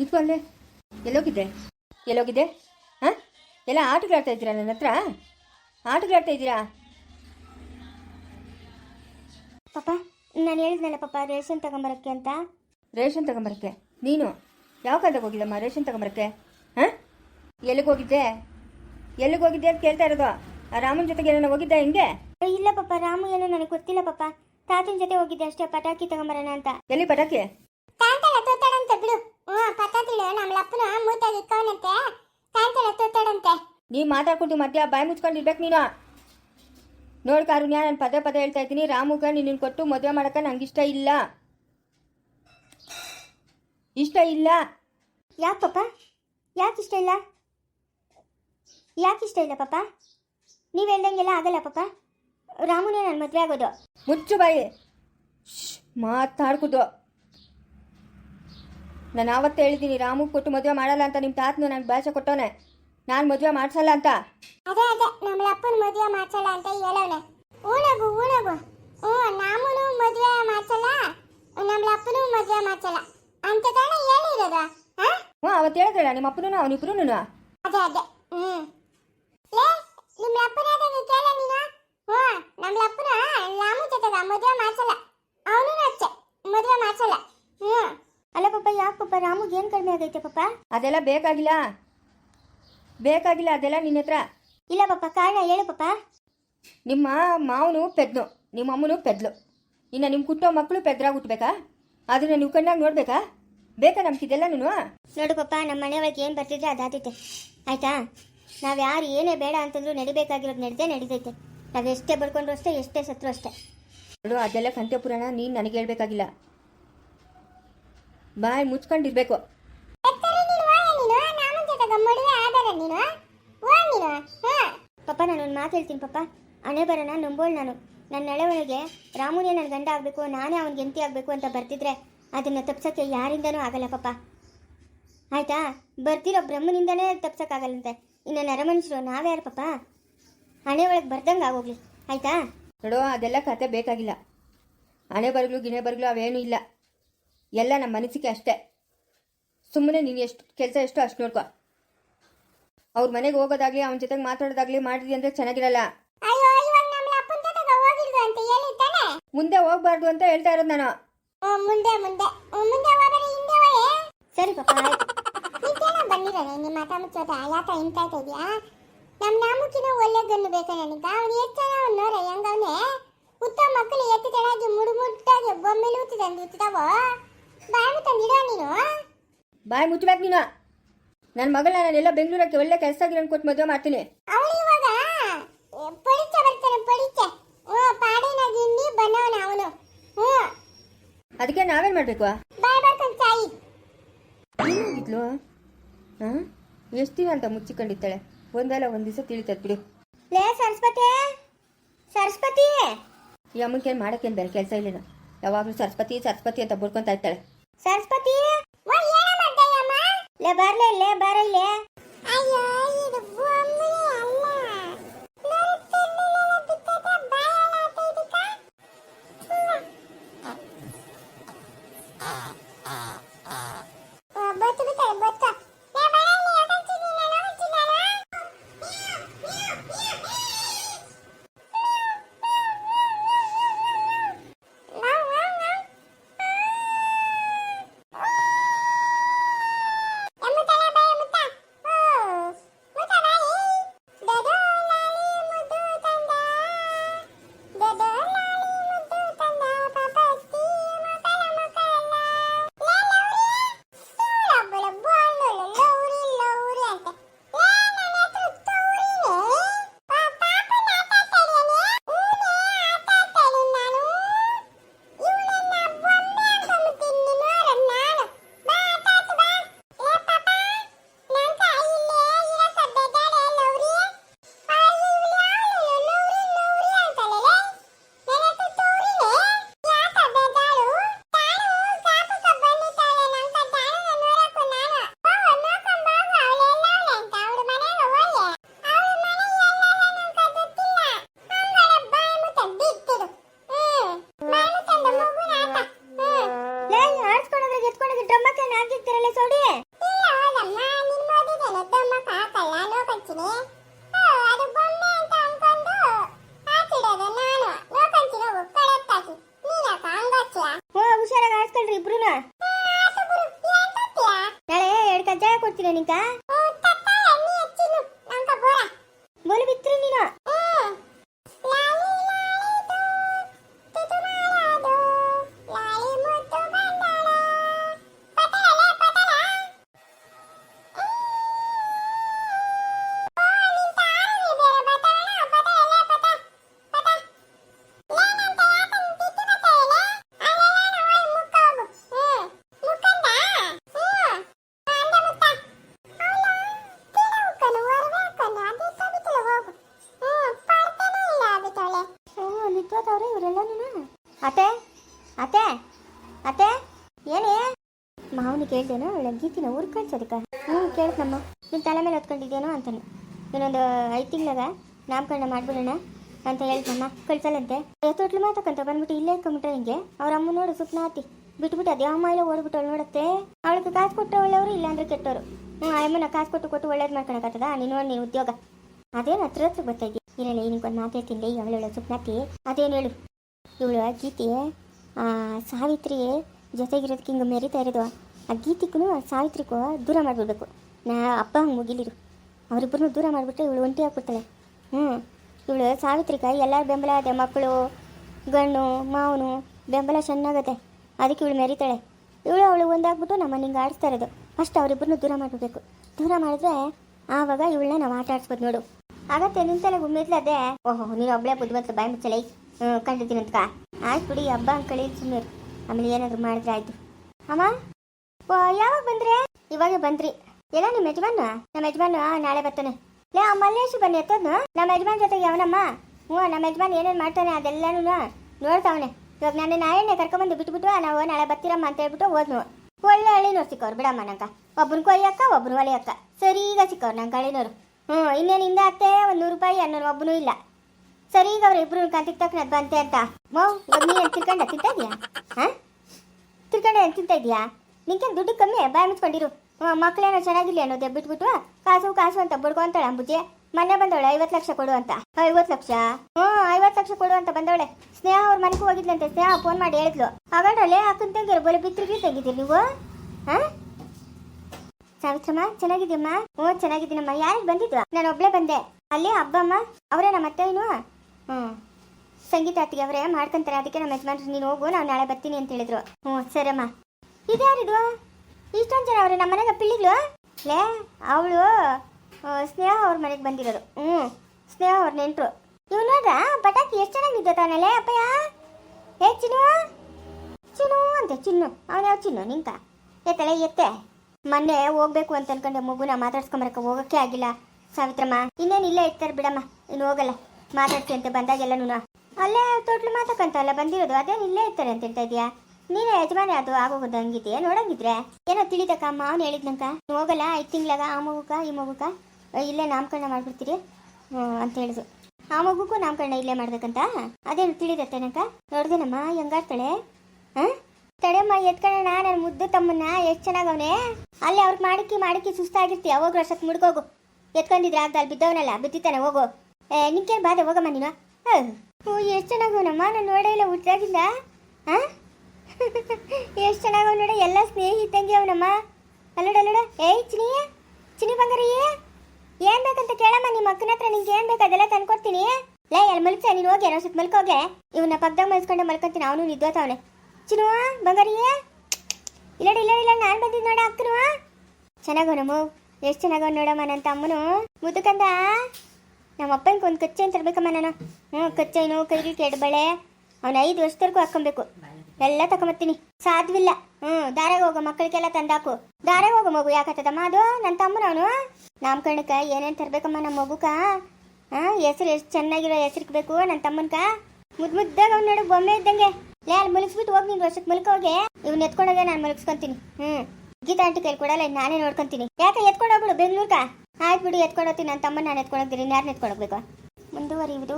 ನಿಂತ್ಕೊ ಅಲ್ಲೇ ಎಲ್ಲೋಗಿದ್ದೆ? ಎಲ್ಲೋಗಿದ್ದೆ? ಹಾಂ? ಎಲ್ಲ ಆಟಗಳಾಡ್ತಾ ಇದ್ದೀರಾ ನನ್ನ ಹತ್ರ? ಆಟಗಳಾಡ್ತಾ ಇದ್ದೀರಾ? ಪಾಪ ನಾನು ಹೇಳಿದ್ನಲ್ಲ ಪಾಪ ರೇಷನ್ ತಗೊಂಬರಕ್ಕೆ ಅಂತ. ರೇಷನ್ ತಗೊಂಬರಕ್ಕೆ? ನೀನು? ಯಾವ ಕಾಲದಾಗ ಹೋಗಿದ್ದಮ್ಮ ರೇಷನ್ ತಗೊಂಬರಕ್ಕೆ? ಹಾಂ? ಎಲ್ಲಿಗೆ ಹೋಗಿದ್ದೆ? ಎಲ್ಲಿಗೆ ಹೋಗಿದ್ದೆ ಅಂತ ಕೇಳ್ತಾ ಇರೋದು? ಆ ರಾಮನ ಜೊತೆಗೆ ಏನೋ ಹೋಗಿದ್ದೆ ಹಿಂಗೆ? ಇಲ್ಲ ಪಾಪ ರಾಮು ಏನೋ ನನಗೆ ಗೊತ್ತಿಲ್ಲ ಪಾಪ. ತಾತನ ಜೊತೆ ಹೋಗಿದ್ದೆ ಅಷ್ಟೇ ಪಟಾಕಿ ತಗೊಂಬರೋಣ ಅಂತ. ಎಲ್ಲಿ ಪಟಾಕಿ? ಪಟಾಕಿಳು ನಮ್ಮ ಲಪ್ಪನ ಮೂತಾಗಿ ಇಕ್ಕವನಂತೆ ತಾಂತಳ ತೂತಾಡಂತೆ ನೀ ಮಾತಾಡ್ಕೊಂಡು ಮಧ್ಯ ಬಾಯಿ ಮುಚ್ಕೊಂಡಿರ್ಬೇಕು ನೀನು. ನೋಡ್ ಕಾರುಣ್ಯ ನಾನು ಪದೇ ಪದೇ ಹೇಳ್ತಾ ಇದ್ದೀನಿ. ರಾಮುಗ ನಿನ್ನ ಕೊಟ್ಟು ಮದುವೆ ಮಾಡೋಕೆ ನಂಗೆ ಇಷ್ಟ ಇಲ್ಲ. ಇಷ್ಟ ಇಲ್ಲ. ಯಾಕೆ ಪಾಪ ಯಾಕೆ ಇಷ್ಟ ಇಲ್ಲ? ಯಾಕೆ ಇಷ್ಟ ಇಲ್ಲ ಪಾಪ? ನೀವು ಹೇಳ್ದಂಗೆಲ್ಲ ಆಗಲ್ಲ ಪಾಪ? ರಾಮುನೇ ನನ್ನ ಮದುವೆ ಆಗೋದು. ಮುಚ್ಚು ಬಾಯಿ. ಮಾತಾಡ್ಕುದು. ನಾನು ಆವತ್ತು ಹೇಳಿದ್ದೀನಿ ರಾಮು ಕೊಟ್ಟು ಮದುವೆ ಮಾಡಲ್ಲ ಅಂತ ನಿಮ್ಮ ತಾತನು ನನಗೆ ಭಾಷೆ ಕೊಟ್ಟವನೆ. ನಾನು ಮದುವೆ ಮಾಡಿಸಲ್ಲ ಅಂತ. ಅದೇ ಅದೇ ನಮ್ಮ ಅಪ್ಪನ ಮದುವೆ ಮಾಡ್ಸಲ್ಲ ಅಂತ ಹೇಳೋನೆ ಊನಗು ಊನಗು. ಹ್ಞೂ ನಾಮನು ಮದುವೆ ಮಾಡ್ಸಲ್ಲ ನಮ್ಮ ಅಪ್ಪನೂ ಮದುವೆ ಮಾಡ್ಸಲ್ಲ. ಅಂತ ತಾನೇ ಹೇಳಿರೋದು ಹಾಂ? ಹ್ಞೂ ಅವತ್ತು ಹೇಳಿದ್ರಲ್ಲ ನಿಮ್ಮ ಅಪ್ಪನೂ ಅವನಿಬ್ರು ಅದೇ ಅದೇ. ಹ್ಞೂ. ಲೇ ನಿಮ್ಮ ಅಪ್ಪನಾದ ನೀವು ಕೇಳ ನೀನು. ಹ್ಞೂ ನಮ್ಮ ಅಪ್ಪನ ರಾಮು ಜೊತೆಗ ಮದುವೆ ಮಾಡ್ಸಲ್ಲ. ಅವನು ಅಷ್ಟೇ ಮದುವೆ ಮಾಡ್ಸಲ್ಲ. ಹ್ಞೂ. ಅಲ್ಲ ಪಾಪ ಯಾಕೆ ಪಾಪ? ರಾಮುಗೆ ಏನು ಕಡಿಮೆ ಆಗೈತೆ ಪಪ್ಪ ಅದೆಲ್ಲ ಬೇಕಾಗಿಲ್ಲ. ಬೇಕಾಗಿಲ್ಲ ಅದೆಲ್ಲ ನಿನ್ನ ಹತ್ರ. ಇಲ್ಲ ಪಾಪ ಕಾರಣ ಹೇಳು ಪಾಪ. ನಿಮ್ಮ ಮಾವನು ಪೆದ್ನು ನಿಮ್ಮ ಅಮ್ಮನು ಪೆದ್ಲು. ಇನ್ನು ನಿಮ್ಮ ಕುಟ್ಟೋ ಮಕ್ಕಳು ಪೆದ್ರಾಗಿ ಹುಟ್ಟಬೇಕಾ ಅದನ್ನ ನೀವು ಕಣ್ಣಾಗಿ ನೋಡ್ಬೇಕಾ? ಬೇಕಾ ನಮ್ಗೆ ಇದೆಲ್ಲ ನೀನು? ನೋಡು ಪಾಪ ನಮ್ಮ ಮನೆ ಒಳಗೆ ಏನು ಬರ್ತಿದ್ರೆ ಅದಾದೈತೆ ಆಯ್ತಾ? ನಾವು ಯಾರು ಏನೇ ಬೇಡ ಅಂತಂದ್ರೂ ನಡಿಬೇಕಾಗಿರೋದು ನಡೆದೇ ನಡೀತೈತೆ. ನಾವು ಎಷ್ಟೇ ಬರ್ಕೊಂಡ್ರು ಅಷ್ಟೇ ಎಷ್ಟೇ ಸತ್ರು ಅಷ್ಟೇ. ನೋಡು ಅದೆಲ್ಲ ಕಂತೆ ಪುರಾಣ ನೀನು ನನಗೆ ಹೇಳ್ಬೇಕಾಗಿಲ್ಲ. ಬಾಯ್ ಮುಚ್ಕೊಂಡಿರ್ಬೇಕು. ಪಪ್ಪ ನಾನು ಒಂದು ಮಾತು ಹೇಳ್ತೀನಿ ಪಪ್ಪ. ಹಣೆ ಬರೋಣ ನಂಬೋಳು ನಾನು. ನನ್ನ ನಡವಳಿಗೆ ರಾಮುನೇ ನನ್ನ ಗಂಡ ಆಗಬೇಕು ನಾನೇ ಅವ್ನಿಗೆ ಎಂತಿ ಆಗಬೇಕು ಅಂತ ಬರ್ತಿದ್ರೆ ಅದನ್ನು ತಪ್ಸೋಕ್ಕೆ ಯಾರಿಂದನೂ ಆಗಲ್ಲ ಪಪ್ಪ. ಆಯ್ತಾ? ಬರ್ತಿರೋ ಬ್ರಹ್ಮನಿಂದನೇ ತಪ್ಸೋಕ್ಕಾಗಲ್ಲಂತೆ ಇನ್ನು ನರಮನುಷ್ಯರು ನಾವ್ಯಾರು ಪಪ್ಪ? ಹಣೆ ಒಳಗೆ ಬರ್ದಂಗೆ ಆಗೋಗ್ಲಿ. ಆಯ್ತಾ? ನೋಡೋ ಅದೆಲ್ಲ ಕತೆ ಬೇಕಾಗಿಲ್ಲ. ಹಣೆ ಬರಗ್ಲು ಗಿಣೆ ಬರಗ್ಲು ಅವೇನೂ ಇಲ್ಲ. ಎಲ್ಲ ನಮ್ಮ ಮನಸ್ಸಿಗೆ ಅಷ್ಟೇ. ಸುಮ್ಮನೆ ನೀನು ಎಷ್ಟು ಕೆಲಸ ಎಷ್ಟು ಅಷ್ಟು ನೋಡ್ಕೊ. ಅವ್ರ ಮನೆಗೆ ಹೋಗೋದಾಗ್ಲಿ ಅವನ ಜೊತೆಗೆ ಮಾತಾಡೋದಾಗ್ಲಿ ಮಾಡಿದ್ವಿ ಅಂದರೆ ಚೆನ್ನಾಗಿರಲ್ಲ. ಅಯ್ಯೋ ಇವಾಗ ನಮ್ಮ ಅಪ್ಪನ ಜೊತೆಗೆ ಹೋಗಿಲ್ದು ಅಂತ ಹೇಳಿ ತಾನೆ ಮುಂದೆ ಹೋಗ್ಬಾರ್ದು ಅಂತ ಹೇಳ್ತಾ ಇರೋದು ನಾನು. ಮುಂದೆ ಮುಂದೆ. ಮುಂದೆ ಹೋದರೆ ಹಿಂದೆ ಸರಿ ಪಾಪ ಆಯ್ತು. ನಿಂತೇನೋ ಬಂದಿರೋದೆ ನಿಮ್ಮ ಮಾತಾ ಮುಚ್ಚೋದ? ಯಾಕ ಇಂತಾಯ್ತಾ ಇದೆಯಾ? ನಮ್ಮ ನಾಮುಕಿನ ಒಳ್ಳೆ ಗನ್ನು ಬೇಕಾ ನನಗ. ಅವ್ನು ಜನ ಅವ್ನು ನೋಡ ಹೆಂಗವನೇ? ಉತ್ತ ಮಕ್ಕಳು ಎತ್ತು ತೆಳಾಗಿ ಮುಡುಮುಟ್ಟಾಗಿ ಬೊಮ್ಮೆಲು ಉತ್ತಿದಂದು ಉತ್ತಿದಾವೋ ಬಾಯಿ ನೀನು ಬಾಯ್ ಮುಚ್ಚಬೇಕು ನೀನು. ನನ್ನ ಮಗಳ ನಾನೆಲ್ಲ ಬೆಂಗಳೂರಕ್ಕೆ ಒಳ್ಳೆ ಕೆಲಸ ಕೊಟ್ಟು ಮದುವೆ ಮಾಡ್ತೀನಿ. ಅವಳು ಇವಾಗ ಪಡಿಚ ಬರ್ತಾನೆ ಪಡಿಚ ಹ್ಞೂ ಪಾಡಿನಾಗಿ ಇನ್ನಿ ಬನ್ನವನ ಅವನು. ಹ್ಞೂ. ಅದಕ್ಕೆ ನಾವೇನು ಮಾಡಬೇಕು? ಬಾಯ್ ಬರ್ತಾನೆ ತಾಯಿ. ಏನಾಗಿದ್ಲು? ಹಾಂ? ಎಷ್ಟು ದಿನ ಅಂತ ಮುಚ್ಚಿಕೊಂಡಿದ್ದಾಳೆ? ಒಂದಲ್ಲ ಒಂದು ದಿವಸ ತಿಳಿತದ್ ಬಿಡು. ಲೇ ಸರಸ್ವತಿ ಸರಸ್ವತಿ. ಈ ಅಮ್ಮಕ್ಕೇನು ಮಾಡೋಕ್ಕೇನು ಬೇರೆ? ಕೆಲಸ ಇಲ್ಲ ಯಾವಾಗಲೂ ಸರಸ್ವತಿ ಸರಸ್ವತಿ ಅಂತ ಬುಡ್ಕೊಂತ ಇರ್ತಾಳೆ. ಸರಸ್ವತಿ? ಲೇ ಬರ್ಲೆ ಲೇ ಬರಲ್ಲೇ ಅಯ್ಯೋ ಇದು ಬೊಮ್ಮೆ ಅಲ್ಲ. ಬತ್ತು ಬಿಟ್ಟಾಳೆ ಬತ್ತು. ಕಜ್ಜಾಯ ಕೊಡ್ತೀರಾ ನಿಂಕ ನಿಂತ್ಕೋತವ್ರೆ ಇವರೆಲ್ಲನೂ ಅತ್ತೆ? ಅತ್ತೆ? ಅತ್ತೆ? ಏನೇ? ಮಾವನಿಗೆ ಕೇಳ್ದೇನೋ ಅವಳ ಗೀತಿನ ಊರ್ ಕಳ್ಸೋದಕ್ಕ ಹ್ಞೂ ಕೇಳ್ತಮ್ಮ ನಿನ್ನ ತಲೆ ಮೇಲೆ ಹೊತ್ಕೊಂಡಿದ್ದೇನೋ ಅಂತಾನೆ. ಇನ್ನೊಂದು ಐದು ತಿಂಗಳಾಗ ನಾಮಕರಣ ಮಾಡ್ಬಿಡೋಣ ಅಂತ ಹೇಳ್ತಮ್ಮ ಕಳ್ಸಲ್ಲಂತೆ. ಎತ್ತೊಟ್ಲು ಮಾತಕ್ಕಂತ ಬಂದ್ಬಿಟ್ಟು ಇಲ್ಲೇ ಇಟ್ಕೊಂಬಿಟ್ರೆ ಹಿಂಗೆ? ಅವ್ರ ಅಮ್ಮ ನೋಡು ಸುಪ್ನ ಆತಿ ಬಿಟ್ಬಿಟ್ಟು ಅದೇ ಅಮ್ಮ ಎಲ್ಲ ಓಡ್ಬಿಟ್ಟು ನೋಡತ್ತೆ. ಅವಳಿಗೆ ಕಾಸು ಕೊಟ್ಟು ಒಳ್ಳೆಯವರು ಇಲ್ಲಾಂದ್ರೆ ಕೆಟ್ಟವರು. ಹ್ಞೂ ಅಮ್ಮನ ಕಾಸು ಕೊಟ್ಟು ಕೊಟ್ಟು ಒಳ್ಳೇದು ಮಾಡ್ಕೊಳಕತ್ತದ ನೀನು ನೀ ನೀನು ಉದ್ಯೋಗ. ಅದೇನು ಹತ್ರ ಹತ್ರ ಬರ್ತಾ ಇರಲ್ಲ ನಿನ್ಗೊಂದು ಮಾತಾಡ್ತೀನಿ ಅವಳು ಸುಪ್ನಾತಿ ಅದೇನು ಹೇಳು? ಇವಳು ಗೀತೆ ಆ, ಸಾವಿತ್ರಿ ಜೊತೆಗಿರೋದಕ್ಕೆ ಹಿಂಗೆ ಮೆರಿತಾ ಇರೋದು ಆ ಗೀತಿಗೂ ಸಾವಿತ್ರಿಗೂ ದೂರ ಮಾಡಿಬಿಡ್ಬೇಕು. ನಾ ಅಪ್ಪ ಹಂಗೆ ಮುಗಿಲಿರು. ಅವರಿಬ್ಬರನ್ನು ದೂರ ಮಾಡಿಬಿಟ್ರೆ ಇವಳು ಒಂಟಿ ಹಾಕ್ಬಿಡ್ತಾಳೆ ಹ್ಞೂ ಇವಳು ಸಾವಿತ್ರಿಕ ಎಲ್ಲರ ಬೆಂಬಲ ಅದೇ ಮಕ್ಕಳು ಗಣ್ಣು ಮಾವನು ಬೆಂಬಲ ಚೆನ್ನಾಗತ್ತೆ. ಅದಕ್ಕೆ ಇವಳು ಮೆರಿತಾಳೆ. ಇವಳು ಅವಳು ಒಂದಾಗ್ಬಿಟ್ಟು ನಮ್ಮ ನಿಂಗೆ ಆಡಿಸ್ತಾ ಇರೋದು. ಫಸ್ಟ್ ಅವರಿಬ್ಬರನ್ನೂ ದೂರ ಮಾಡಿಬಿಡ್ಬೇಕು. ದೂರ ಮಾಡಿದ್ರೆ ಆವಾಗ ಇವಳನ್ನ ನಾವು ಆಟ ಆಡಿಸ್ಬೋದು ನೋಡು. ಆಗತ್ತೆ, ನಿಂತಲ್ಲ ತಲೆ ಅದೇ ಓಹೋ, ನೀನು ಒಬ್ಬಳೇ ಬುದ್ಧಿವಂತ ಬಾಯಿ ಮುಚ್ಚಲೈ. ಹ್ಞೂ ಕಂಡಿದ್ದೀನಿ ಅಂತ. ಆಯ್ತು ಬಿಡಿ, ಹಬ್ಬ ಅಂಕಳಿ ಸುಮ್ಮನೆ ಆಮೇಲೆ ಏನಾದರೂ ಮಾಡಿದ್ರೆ ಆಯ್ತು. ಅಮ್ಮ ಓ ಯಾವಾಗ ಬಂದ್ರೆ? ಇವಾಗ ಬಂದ್ರಿ. ಎಲ್ಲ ನಿಮ್ಮ ಯಜಮಾನ ನಮ್ಮ ಯಜಮಾನ ನಾಳೆ ಬರ್ತಾನೆ. ಲೇ, ಆ ಮಲ್ಲೇಶ್ ಬನ್ನಿ ಎತ್ತೋದ್ನು. ನಮ್ಮ ಯಜಮಾನ್ ಜೊತೆಗೆ ಅವನಮ್ಮ ಹ್ಞೂ ನಮ್ಮ ಯಜಮಾನ್ ಏನೇನು ಮಾಡ್ತಾನೆ ಅದೆಲ್ಲನೂ ನೋಡ್ತಾವನೆ. ಇವಾಗ ನಾನು ನಾಯಣ್ಣ ಕರ್ಕೊಂಬಂದು ಬಿಟ್ಬಿಟ್ಟು ನಾವು ನಾಳೆ ಬರ್ತೀರಮ್ಮ ಅಂತ ಹೇಳ್ಬಿಟ್ಟು ಹೋದ್ನು. ಒಳ್ಳೆ ಹಳ್ಳಿನವ್ರು ಸಿಕ್ಕವ್ರು, ಬಿಡಮ್ಮ ನಂಗೆ. ಒಬ್ಬನ ಕೊಯ್ಯಕ್ಕ ಒಬ್ಬನ ಸರಿ ಈಗ ಸಿಕ್ಕವ್ರು ನಂಗೆ ಹಳ್ಳಿನವ್ರು ಹ್ಞೂ ಇನ್ನೇನಿಂದ ಅತ್ತೆ? ಒಂದು ನೂರು ರೂಪಾಯಿ ಅನ್ನೋರು ಒಬ್ಬನೂ ಇಲ್ಲ. ಸರಿ, ಈಗ ಅವ್ರು ಇಬ್ಬರು ಕಂತಿಗೆ ತಕ್ಕ ಬಂತೆ ಅಂತ. ಮೋ ಇವಾಗ ನೀನು ತಿರ್ಕೊಂಡ ತಿಂತಾ ಇದೆಯಾ? ಹಾಂ? ತಿರ್ಕೊಂಡ ತಿಂತಾ ಇದೆಯಾ? ನಿಂಗೆ ದುಡ್ಡು ಕಮ್ಮಿ? ಬಾಯ್ ಮುಚ್ಕೊಂಡಿರು. ಮಕ್ಕಳೇನೋ ಚೆನ್ನಾಗಿಲ್ಲ ಅನ್ನೋದೇ ಬಿಟ್ಬಿಟ್ಟು ಕಾಸು ಕಾಸು ಅಂತ ಬಡ್ಕೊಂತಾಳೆ ಅಂಬುಜೆ ಮನೆ ಬಂದವಳೆ, ಐವತ್ತು ಲಕ್ಷ ಕೊಡು ಅಂತ. ಐವತ್ತು ಲಕ್ಷ? ಹ್ಞೂ, ಐವತ್ತು ಲಕ್ಷ ಕೊಡು ಅಂತ ಬಂದವಳೆ. ಸ್ನೇಹ ಅವ್ರ ಮನೆಗೂ ಹೋಗಿದ್ಲಂತೆ ಸ್ನೇಹ ಫೋನ್ ಮಾಡಿ ಹೇಳಿದ್ಲು. ಹಾಗಾದ್ರೆ ಅಕ್ಕನ ತಂಗಿರು ಬರೀ ಬಿತ್ತರಿಗೆ ತೆಗಿದಿರಿ ನೀವು? ಹಾಂ? ಸಾವಿತ್ರಮ್ಮ ಚೆನ್ನಾಗಿದ್ಯಮ್ಮ ಹ್ಞೂ ಚೆನ್ನಾಗಿದ್ದೀನಮ್ಮ. ಯಾರಿಗೆ ಬಂದಿದ್ವಾ? ನಾನು ಒಬ್ಳೆ ಬಂದೆ. ಅಲ್ಲಿ ಹಬ್ಬಮ್ಮ ಅವರೇ ನಮ್ಮ ಅತ್ತೆ ಏನು ಹ್ಞೂ ಸಂಗೀತ ಅತ್ತಿಗೆ ಅವರೇ ಮಾಡ್ಕೊಂತಾರೆ. ಅದಕ್ಕೆ ನಮ್ಮ ಯಜಮಾನ್ರು, ನೀನು ಹೋಗು, ನಾವು ನಾಳೆ ಬರ್ತೀನಿ ಅಂತ ಹೇಳಿದ್ರು. ಹ್ಞೂ ಸರಮ್ಮ ಇದ್ಯಾರಿದು? ಇಷ್ಟೊಂದು ಜನ ಅವ್ರೆ, ನಮ್ಮ ಮನೆಗೆ ಪಿಳ್ಳಿಗಳು? ಲೇ, ಅವಳು ಸ್ನೇಹ ಅವ್ರ ಮನೆಗೆ ಬಂದಿರೋದು. ಹ್ಞೂ ಸ್ನೇಹ ಅವ್ರ ನೆಂಟರು. ಇವ್ ನೋಡ್ರ? ಪಟಾಕಿ ಎಷ್ಟು ಚೆನ್ನಾಗಿ ತಾನಲ್ಲೇ, ಅಪ್ಪಯ್ಯ? ಏ, ಚಿನ್ನು? ಚಿನ್ನು ಅಂತೆ, ಚಿನ್ನು. ಅವನ ಯಾವ ಚಿನ್ನು? ನಿಂಕ ಎತ್ತಳೆ ಎತ್ತೆ. ಮೊನ್ನೆ ಹೋಗ್ಬೇಕು ಅಂತ ಅನ್ಕೊಂಡೆ ಮಗುನ ಮಾತಾಡ್ಸ್ಕೊಂಬರಕ ಹೋಗಕ್ಕೆ ಆಗಿಲ್ಲ. ಸಾವಿತ್ರಮ್ಮ, ಇನ್ನೇನು ಇಲ್ಲೇ ಇರ್ತಾರೆ ಬಿಡಮ್ಮ. ಇನ್ನು ಹೋಗಲ್ಲ. ಮಾತಾಡ್ತಿ ಅಂತ ಬಂದಾಗೆಲ್ಲನೂ ಅಲ್ಲೇ ತೊಟ್ಲು ಮಾತಾಕಂತಲ್ಲ ಬಂದಿರೋದು, ಅದೇನು ಇಲ್ಲೇ ಇರ್ತಾರೆ ಅಂತ ಹೇಳ್ತಾ ಇದೀಯಾ? ನೀನೇ ಯಜಮಾನಿ ಅದು ಆಗೋಗೋದು ಹಂಗಿದೆಯಾ? ನೋಡಂಗಿದ್ರೆ. ಏನೋ ತಿಳಿದಕ್ಕ ಅವ್ನು ಹೇಳಿದ್ನಂಕ ಹೋಗಲ್ಲ? ಐದು ತಿಂಗ್ಳಾಗ ಆ ಮಗುಕ ಈ ಮಗುಕ ಇಲ್ಲೇ ನಾಮಕರಣ ಮಾಡ್ಬಿಡ್ತೀರಿ? ಅಂತ ಹೇಳಿದ್ರು ಆ ಮಗುಗೂ ನಾಮಕರಣ ಇಲ್ಲೇ ಮಾಡ್ಬೇಕಂತ? ಅದೇನು ತಿಳಿದತ್ತೇನಕ್ಕ? ನೋಡ್ದೇನಮ್ಮ ಹೆಂಗಾಡ್ತಾಳೆ ಹಾಂ? ತಡೆಯಮ್ಮ ಎತ್ಕೊಳ್ಳೋಣ ನನ್ನ ಮುದ್ದು ತಮ್ಮನ್ನ. ಎಷ್ಟು ಚೆನ್ನಾಗವನೆ. ಅಲ್ಲಿ ಅವ್ರಿಗೆ ಮಾಡಕ್ಕಿ ಮಾಡಿಕ್ಕಿ ಸುಸ್ತಾಗಿರ್ತೀಯ ಹೋಗು ಅಷ್ಟಕ್ಕೆ ಮುಡ್ಕೋಗು. ಎತ್ಕೊಂಡಿದ್ರೆ ಆಗ್ದ ಅಲ್ಲಿ ಬಿದ್ದವನಲ್ಲ ಬಿದ್ದಿತಾನೆ ಹೋಗು. ಏ ನಿಂಕೇನು ಬಾದೆ ಹೋಗಮ್ಮ ನೀನು. ಹ್ಞೂ ಎಷ್ಟು ಚೆನ್ನಾಗವನಮ್ಮ, ನಾನು ನೋಡೇ ಇಲ್ಲ ಹುಟ್ಟಾಗಿಲ್ಲ ಹಾಂ? ಎಷ್ಟು ಚೆನ್ನಾಗವ್ ನೋಡ, ಎಲ್ಲ ಸ್ನೇಹಿತಂಗೆ ಅವನಮ್ಮ. ಅಲ್ಲೋಡ ಅಲ್ಲೋಡ. ಏಯ್ ಚಿನಿ ಚಿನಿ ಬಂಗಾರಿಯೇ ಏನ್ ಬೇಕಂತ ಕೇಳಮ್ಮ ನಿಮ್ಮ ಅಕ್ಕನ ಹತ್ರ ನಿಂಗೆ ಏನು ಬೇಕು ಅದೆಲ್ಲ ತಂದ್ಕೊಡ್ತೀನಿ. ಲೈ ಅಲ್ಲಿ ಮಲ್ಸ ನೀನು ಹೋಗಿ ಏನೋ ಸುತ್ತ ಮಲ್ಕೋಗೆ. ಇವನ್ನ ಪಕ್ಕದಾಗ ಮಲ್ಸ್ಕೊಂಡೆ ಮಲ್ಕೊಂತೀನಿ, ಅವನು ನಿದ್ದೋತವನೆ ಚಿನು ಬಂಗಾರಿಯೇ ಇಲ್ಲಡ ಇಲ್ಲ ಇಲ್ಲ ನಾನು ಬಂದಿದ್ದು ನೋಡ ಅಕ್ಕನು. ಚೆನ್ನಾಗವನಮ್ಮ ಎಷ್ಟು ಚೆನ್ನಾಗವ್ ನೋಡಮ್ಮ ನನ್ನ ತಮ್ಮನು. ಮುದುಕಂದ ನಮ್ಮ ಅಪ್ಪನಿಗೆ ಒಂದು ಕಚ್ಚೆ ತರ್ಬೇಕಮ್ಮ ನಾನು. ಹ್ಞೂ ಕಚ್ಚೆನು ಕೈಗೆ ಕೆಡಬಳೆ ಅವನ ಐದು ವರ್ಷದವರೆಗೂ ಹಾಕೊಬೇಕು ಎಲ್ಲ ತಗೊಂಬತ್ತೀನಿ ಸಾಧ್ಯವಿಲ್ಲ ಹ್ಞೂ ದಾರಾಗ ಹೋಗೋ, ಮಕ್ಕಳಿಗೆಲ್ಲ ತಂದಾಕು. ದಾರಾಗ ಹೋಗೋ ಮಗು ಯಾಕತ್ತದಮ್ಮ ಅದು? ನನ್ನ ತಮ್ಮನವನು ನಾಮಕರಣಕ್ಕೆ ಏನೇನು ತರಬೇಕಮ್ಮ ನಮ್ಮ ಮಗುಕ? ಹಾಂ, ಹೆಸರು ಎಷ್ಟು ಚೆನ್ನಾಗಿರೋ ಹೆಸರಿಗೆ ಬೇಕು ನನ್ನ ತಮ್ಮನ್ಕ? ಮುದ್ದು ಮುದ್ದಾಗ ಅವ್ನು ನೋಡು, ಬೊಮ್ಮೆ ಇದ್ದಂಗೆ. ಲೇ, ಅಲ್ಲಿ ಮಲಗಿಸ್ಬಿಟ್ಟು ಹೋಗಿ ನೀನು ವರ್ಷಕ್ಕೆ ಮಲ್ಕ ಹೋಗಿ. ಇವ್ನ ಎತ್ಕೊಂಡೋಗೆ ನಾನು ಮಲಗಿಸ್ಕೊಂತೀನಿ. ಹ್ಞೂ ಗೀತಾ ಆಂಟಿ ಕೈಲಿ ಕೊಡಲ್ಲ ನಾನೇ ನೋಡ್ಕೊಂತೀನಿ. ಯಾಕೆ, ಎತ್ಕೊಂಡು ಹೋಗ್ಬಿಡು, ಬೆಂಗ್ಳೂರ್ಗ? ಆಯ್ತು ಬಿಡು, ಎತ್ಕೊಂಡು ಹೋಗ್ತೀನಿ. ನನ್ನ ತಮ್ಮ ನಾನು ಎತ್ಕೊಂಡು ಹೋಗ್ತೀನಿ. ಯಾರನ್ನ ಎತ್ಕೊಂಡು ಹೋಗ್ಬೇಕು? ಮುಂದುವರಿಯುವುದು